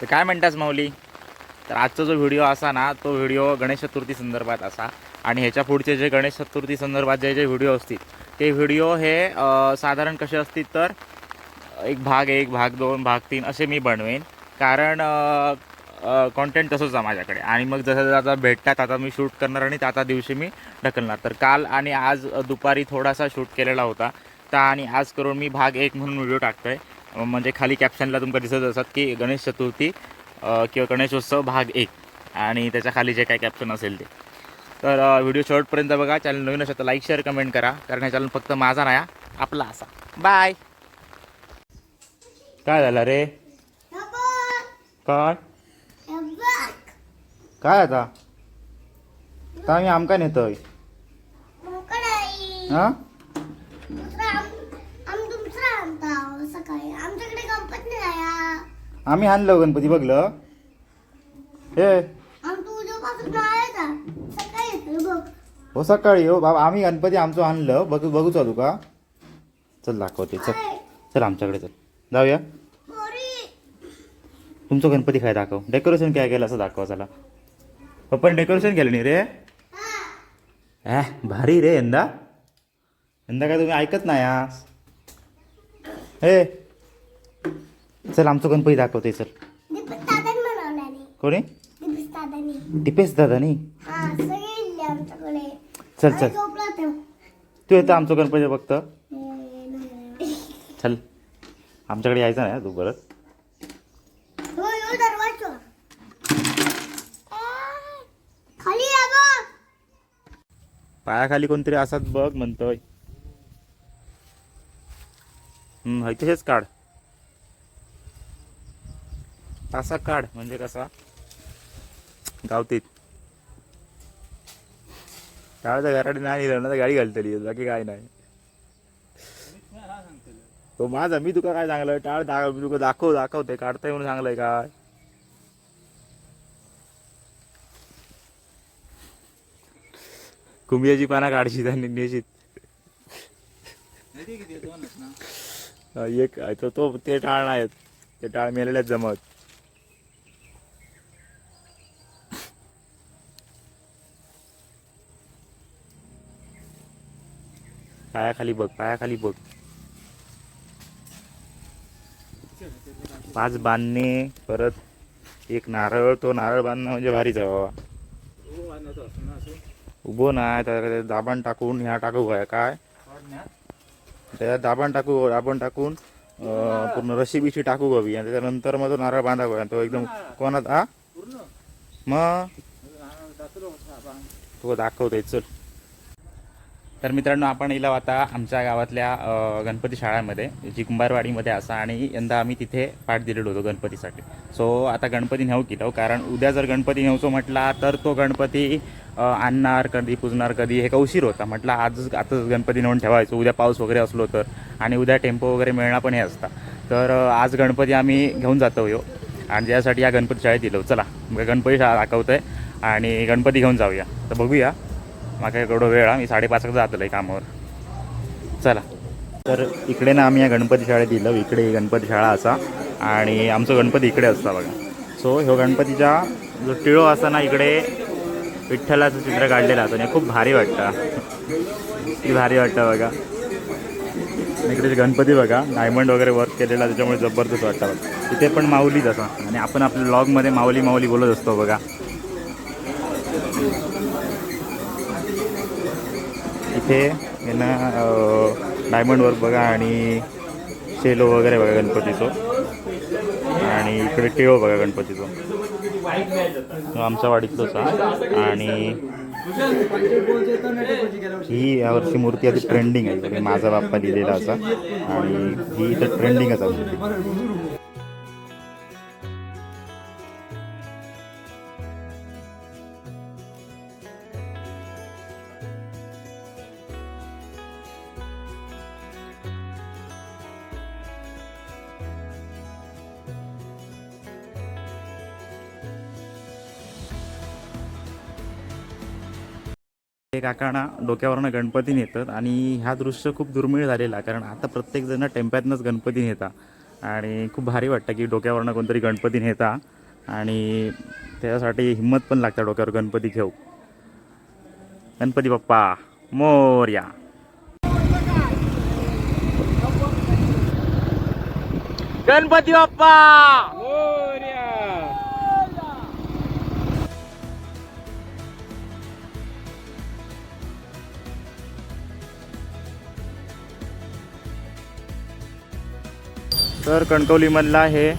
तर काय म्हणतास माऊली? तर आजचा जो व्हिडिओ असा ना तो व्हिडिओ गणेश चतुर्थी संदर्भात असा. आणि ह्याच्या पुढचे जे गणेश चतुर्थी संदर्भात जे जे व्हिडिओ असतील ते व्हिडिओ हे साधारण कसे असतील तर एक भाग एक भाग दोन भाग तीन असे मी बनवेन. कारण कॉन्टेंट तसंच आहे माझ्याकडे. आणि मग जसं जसं आता भेटतात आता मी शूट करणार आणि त्या दिवशी मी ढकलणार. तर काल आणि आज दुपारी थोडासा शूट केलेला होता. तर आणि आज करून मी भाग एक म्हणून व्हिडिओ टाकतो आहे म्हणजे खाली कॅप्शनला तुमका दिसत असतात की गणेश चतुर्थी किंवा गणेशोत्सव भाग एक. आणि त्याच्याखाली जे काय कॅप्शन असेल ते. तर व्हिडिओ शेवटपर्यंत बघा. चॅनल नवीन असेल तर लाईक शेअर कमेंट करा. कारण हे चॅनल फक्त माझा नाही आपला असा. बाय काय झालं रे? काय? काय आता? आता आम्ही आमका नेतोय? हा आमच्याकडे गणपती नाही हा. आम्ही आणलं गणपती बघलं. हे. हो सकाळी हो. बाबा आम्ही गणपती आमचं आणलं. बघ बघू चालू का? चल दाखवते. चल? चल आमच्याकडे चल. जाऊया. तुमचं गणपती काय दाखव. डेकोरेशन काय केलं असं दाखवा चला. पप्पाने डेकोरेशन केलं नाही रे? हा. ॲ भारी रे यंदा. यंदा काय तुम्ही ऐकत नाही हे. चल आमचं गणपती दाखवते चल. दीपक दादानी बनवल्याने कोणी? दीपक दादानी. टिपेस दादा नाही हा सगळे इल्ले आमच्याकडे. चल चल. झोपला तो. तू येतं आमचं गणपती बघतं. चल. आमच्याकडे यायचं नाही तू परत. हो, दरवाजा. आ, खाली या बघ पायाखाली कोणतरी असाच बघ म्हणतोय. हम्म, हाय तसेच काढ. असा काढ. म्हणजे कसा? गावतीत. टाळच्या घराकडे नाही ना तर गाडी घालतली. बाकी काय नाही. तो माझा मी तुका काय सांगलं टाळ दा मी तुका दाखव दाखवते काढताय म्हणून सांगलंय काय? कुंभियाची पाना काढशीत आणि नेशीत एक तो ते टाळ नाहीत. ते टाळ मेलेल्याच जमत. पायाखाली बघ पायाखाली बघ. पाच बांधणे परत एक नारळ तो नारळ बांधणं म्हणजे भारीच आहे बाबा. उभो नाही त्याच्याकडे दाबाण टाकून ह्या टाकू काय काय? त्याच्यात दाबण टाकू दाबण टाकून पूर्ण रशी बिशी टाकू हवी आणि त्याच्यानंतर मग तो नारळ बांधावा. आणि तो एकदम कोणात आ मग? तो दाखवते चल. तर मित्रांनो आपण येलो आता आमच्या गावातल्या गणपती शाळामध्ये जी कुंभारवाडीमध्ये असा आणि यंदा आम्ही तिथे पाठ दिलेलो होतो गणपतीसाठी. सो आता गणपती नेऊ केलो कारण उद्या जर गणपती नेऊचो म्हटला तर तो गणपती आणणार कधी पुजणार कधी हे का उशीर होता. म्हटलं आजच आताच गणपती नेऊन ठेवायचो उद्या पाऊस वगैरे असलो तर. आणि उद्या टेम्पो वगैरे मिळणार पण हे असता. तर आज गणपती आम्ही घेऊन जातो हो आणि त्यासाठी या गणपती शाळेत दिलो चला गणपती शाळा दाखवतोय आणि गणपती घेऊन जाऊया. तर बघूया. माझ्या एवढं वेळ हा, मी साडेपाच वाजता आहे कामावर. चला. तर इकडे ना आम्ही या गणपती शाळेत दिलं इकडे ही गणपती शाळा असा. आणि आमचं गणपती इकडे असता बघा. सो ह्यो गणपतीचा जो टिळो असा ना इकडे विठ्ठलाचं चित्र काढलेलं असतं आणि खूप भारी वाटतं. किती भारी वाटतं बघा. इकडे जे गणपती बघा डायमंड वगैरे वर्क केलेला त्याच्यामुळे जबरदस्त वाटतं बघा. तिथे पण माऊलीच असा. आणि आपण आपल्या ब्लॉगमध्ये माऊली माऊली बोलत असतो बघा. इथे यांना डायमंड वर्क बघा आणि शेलो वगैरे बघा गणपतीचं. आणि इकडे टिळो बघा गणपतीचं. तो आमच्या वाडीतलंच आहे आणि ही यावर्षी मूर्ती आधी ट्रेंडिंग आहे. माझा बाप्पा लिहिलेला असा. आणि ही इथं ट्रेंडिंगच आहे. मूर्ती हे काकांना डोक्यावरनं गणपती नेतात आणि हा दृश्य खूप दुर्मिळ झालेला कारण आता प्रत्येक जण टेम्प्यातनंच गणपती नेता. आणि खूप भारी वाटतं की डोक्यावरनं कोणतरी गणपती नेता आणि त्याच्यासाठी हिंमत पण लागतं डोक्यावर गणपती घेऊ. गणपती बाप्पा मोर्या. गणपती बाप्पा! तर कणकवलीमधला हे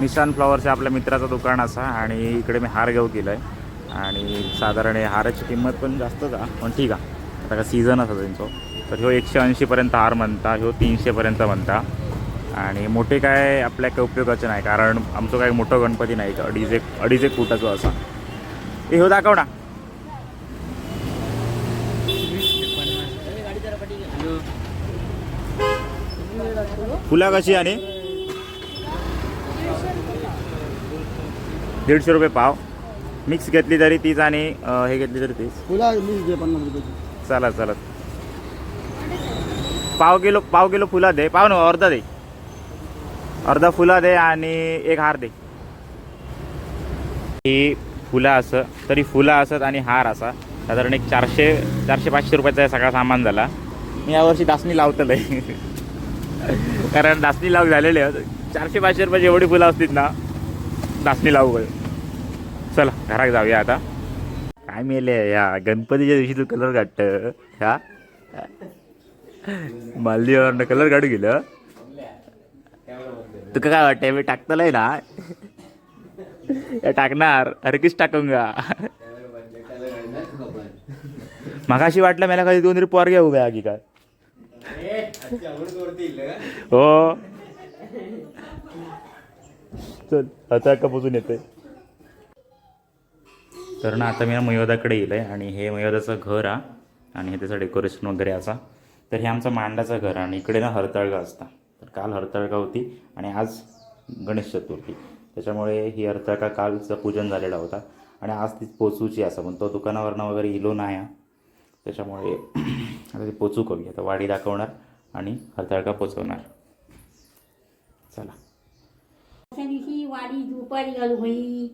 निशान फ्लॉवरचे आपल्या मित्राचं दुकान असा आणि इकडे मी हार घेऊ केलं आहे आणि साधारण हे हाराची किंमत पण जास्तच आहे पण ठीक आहे. आता का सीझन असा त्यांचं. तर ह्यो एकशे ऐंशीपर्यंत हार म्हणता ह्यो तीनशेपर्यंत म्हणता. आणि मोठे काय आपल्या काय उपयोगाचे नाही कारण आमचं काय मोठं गणपती नाही अडीच एक अडीच एक फुटाचं असा. हे ह्यो दाखव ना. फुला कशी आणि? दीडशे रुपये पाव. मिक्स घेतली तरी तीच आणि हे घेतली तरी तीच. फुला मीच घे पन्नास रुपयाची चालत चालत. पाव किलो पाव किलो फुला दे. पाव ना अर्धा दे. अर्धा फुला दे आणि एक हार दे. ही फुलं असं तरी फुलं असत आणि हार असा. साधारण एक चारशे चारशे पाचशे रुपयाचा सगळा सामान झाला. मी यावर्षी दासणी लावतलंय. कारण दासणी लावू झालेले आहेत. चारशे पाचशे रुपये एवढी फुलं असतील ना दासणी लावू चला घरात जाऊया आता. काय मेले या? गणपतीच्या दिवशी तू कलर काढत? ह्या मालदीवरनं कलर काढू गेलं? तुका काय वाटतंय मी टाकतलंय ना? हे टाकणार. हरकीच टाकूंगा मगाशी वाटलं मला कधी दोन रुपये पोरग्या उभ्या की? काय हो. चल आता का पोचून येते. तर ना आता मी ना मयोदाकडे येईल आहे आणि हे मयोदाचं घर आ आणि हे त्याचं डेकोरेशन वगैरे असा. तर हे आमचं मांडाचं घर आणि इकडे ना हरताळगा असता. तर काल हरताळगा होती आणि आज गणेश चतुर्थी. त्याच्यामुळे ही हरताळगा कालचं पूजन झालेला होता. आणि आज ती पोचूची असं पण तो दुकानावरनं वगैरे इलो नाही हा. त्याच्यामुळे आता ती पोचू कवी आता वाडी दाखवणार आणि हरताळगा पोचवणार. चला. दिवशी वाडी दुपारी घालू होई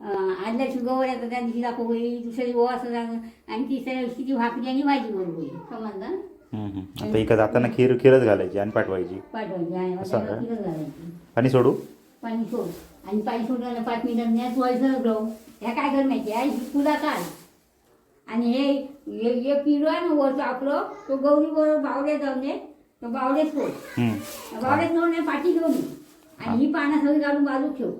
आदल्या दिवशी गवर येतात त्या दिवशी दाखव होई दुसऱ्या दिवशी असं जाणं आणि तिसऱ्या दिवशी ती भाकरी आणि भाजी बनवू होई समजलं. आता इकडं जाताना खीर खीरच घालायची आणि पाठवायची. पाठवायची आणि मग असं त्याला का? तिथंच घालायची. पाणी सोडू? पाणी सोड. आणि पाणी सोडल्यानं पाच मिनिटात न्यास व्हायचं ह्या काय कर माहिती आहे? तुला काय? आणि हे हे हे पिलो आहे ना वरचं आपलं तो गौरी बरोबर बावड्यात जाऊन दे तो हम्म. बावड्यात सोड नाही पाठी घेऊन ये. आणि ही पानं सगळी काढून बाजू ठेव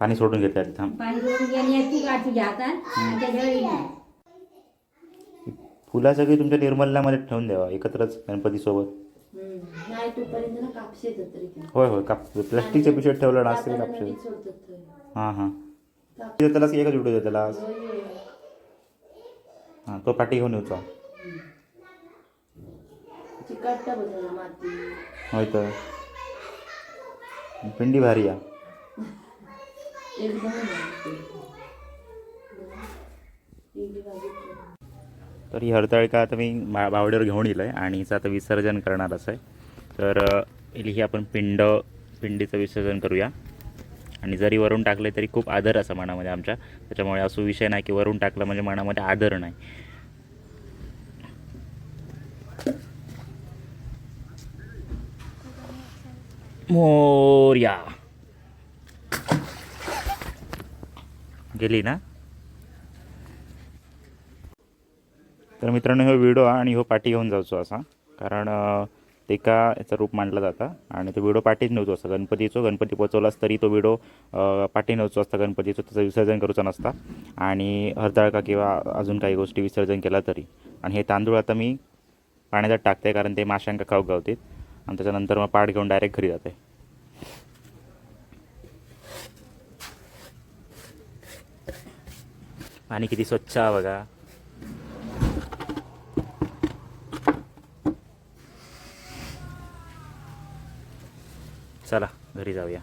पाणी सोडून घेते आधी थांब पाणी घे आणि ती काढ तुझ्या हातात आणि त्याच्यावर हे घे. फुला सगळी तुमच्या निर्मल्यामध्ये ठेवून द्यावा एकत्रच गणपतीसोबत नाही तोपर्यंत ना कापसे येतात तरी ते. होय होय काप प्लास्टिकच्या पिशवीत ठेवलं ना कापशे नदीत सोडतात ते. हां हां त्याला एकच व्हिडिओ देतो त्याला होय. हां तो पाठी घेऊन बघा माती. होय तर. पिंडी भारी या. एकदम तर ही हरताळका आता मी मा बावड्यावर घेऊन येईल आहे आणि हिचं आता विसर्जन करणार असं आहे. तर पहिली ही आपण पिंड पिंडीचं विसर्जन करूया. आणि जरी वरून टाकले तरी खूप आदर असा मनामध्ये आमच्या. त्याच्यामुळे असं विषय नाही की वरून टाकलं म्हणजे मनामध्ये आदर नाही. मोर्या. गेली ना? तर मित्रांनो हो व्हिडिओ आणि हो पाठी घेऊन जायचो असा. कारण अ, तेका याचं रूप मांडला जाता आणि तो व्हिडिओ पाठीच नव्हतो असता गणपतीचो गणपती पोचवलास तरी तो व्हिडिओ पाठी नव्हतो असता गणपतीचो त्याचं विसर्जन करूचा नसता. आणि हरताळका किंवा अजून काही गोष्टी विसर्जन केला तरी. आणि हे तांदूळ आता मी पाण्यात टाकते कारण ते माशांका खाऊ गावतील आणि त्याच्यानंतर मग पाठ घेऊन डायरेक्ट घरी जाते. पाणी किती स्वच्छ बघा. चला घरी जाऊया.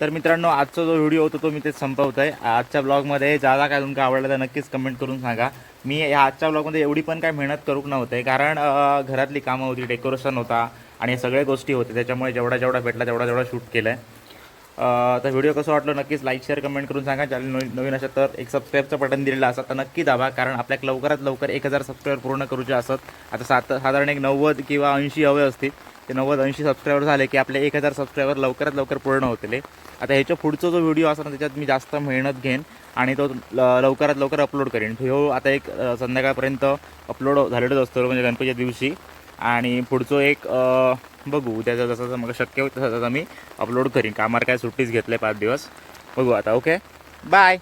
तर मित्रांनो आजचा जो व्हिडिओ होता तो मी ते संपवत आहे आजच्या ब्लॉगमध्ये ज्यादा काय तुमका आवडलं तर नक्कीच कमेंट करून सांगा. मी या आजच्या ब्लॉगमध्ये एवढी पण काय मेहनत करूक नव्हते कारण घरातली कामं होती डेकोरेशन होता आणि सगळ्या गोष्टी होते त्याच्यामुळे जेवढा जेवढा भेटला तेवढा जेवढा शूट केलं आहे तर व्हिडिओ कसं वाटलं नक्कीच लाईक शेअर कमेंट करून सांगा. चॅनल नवीन नवीन असेल तर एक सबस्क्राईबचं बटन दिलेलं असतात तर नक्की दाबा कारण आपल्याला लवकरात लवकर एक हजार सबस्क्राईबर पूर्ण करूचे असत. आता सात साधारण एक नव्वद किंवा ऐंशी हवे असतील. ते नव्वद ऐंशी सबस्क्रायबर झाले की आपले एक हजार सबस्क्रायबर लवकरात लवकर पूर्ण होतले आता ह्याच्या पुढचा जो व्हिडिओ असा ना त्याच्यात मी जास्त मेहनत घेईन आणि तो ल- लवकरात लवकर अपलोड करेन. ह्यो आता एक संध्याकाळपर्यंत अपलोड झालेलाच असतो म्हणजे गणपतीच्या दिवशी. आणि पुढचं एक बघू उद्याचं जसं जसं मला शक्य होईल तसं तसं मी अपलोड करीन. कामावर काय सुट्टीच घेतलं आहे पाच दिवस. बघू आता ओके बाय